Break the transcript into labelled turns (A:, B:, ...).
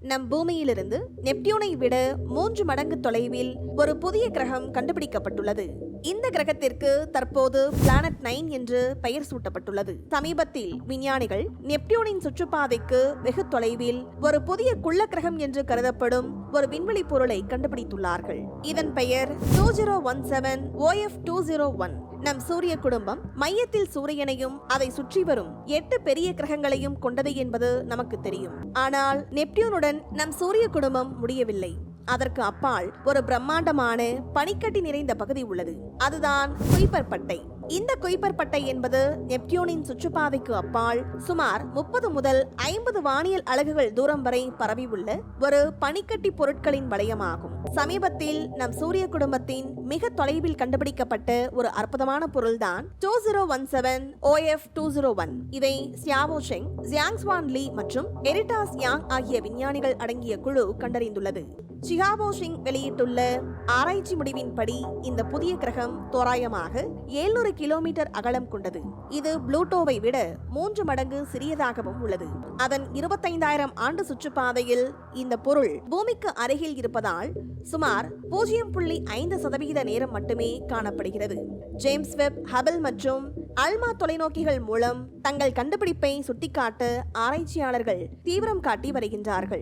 A: நம் பூமியிலிருந்து நெப்டியூனை விட மூன்று மடங்கு தொலைவில் ஒரு புதிய கிரகம் கண்டுபிடிக்கப்பட்டுள்ளது. இந்த கிரகத்திற்கு தற்போது பிளானட் நைன் என்று பெயர் சூட்டப்பட்டுள்ளது. சமீபத்தில் விஞ்ஞானிகள் நெப்டியூனின் சுற்றுப்பாதைக்கு வெகு தொலைவில் ஒரு புதிய குள்ள கிரகம் என்று கருதப்படும் ஒரு விண்வெளி பொருளை கண்டுபிடித்துள்ளார்கள். இதன் பெயர் two zero one seven O F two zero one. நம் சூரிய குடும்பம் மையத்தில் சூரியனையும் அதை சுற்றி வரும் எட்டு பெரிய கிரகங்களையும் கொண்டது என்பது நமக்கு தெரியும். ஆனால் நெப்டியூனுடன் நம் சூரிய குடும்பம் முடியவில்லை. அதற்கு அப்பால் ஒரு பிரம்மாண்டமான பனிக்கட்டி நிறைந்த பகுதி உள்ளது. அதுதான் குய்பர் பட்டை. இந்த குய்பர் பட்டை என்பது நெப்டியூனின் சுற்றுப்பாதைக்கு அப்பால் சுமார் முப்பது முதல் ஐம்பது வானியல் அலகுகள் தூரம் வரை பரவி உள்ள ஒரு பனிக்கட்டி பொருட்களின் வளையமாகும். சமீபத்தில் நம் சூரிய குடும்பத்தின் மிக தொலைவில் கண்டுபிடிக்கப்பட்ட ஒரு அற்புதமான பொருள்தான் two zero one seven of two zero one இதை சியாவோ ஷெங் ஜியாங்ஸ்வான் லீ மற்றும் எரிட்டாஸ் யாங் ஆகிய விஞ்ஞானிகள் அடங்கிய குழு கண்டறிந்துள்ளது. சிகாபோ சிங் வெளியிட்டுள்ள ஆராய்ச்சி முடிவின்படி இந்த புதிய கிரகம் தோராயமாக 700 கிலோமீட்டர் அகலம் கொண்டது. இது புளூட்டோவை விட மூன்று மடங்கு சிறியதாகவும் உள்ளது. அதன் இருபத்தைந்தாயிரம் ஆண்டு சுற்றுப்பாதையில் இந்த பொருள் பூமிக்கு அருகில் இருப்பதால் சுமார் பூஜ்ஜியம் புள்ளி ஐந்து சதவிகித நேரம் மட்டுமே காணப்படுகிறது. ஜேம்ஸ் வெப் ஹபிள் மற்றும் அல்மா தொலைநோக்கிகள் மூலம் தங்கள் கண்டுபிடிப்பை சுட்டிக்காட்ட ஆராய்ச்சியாளர்கள் தீவிரம் காட்டி வருகின்றார்கள்.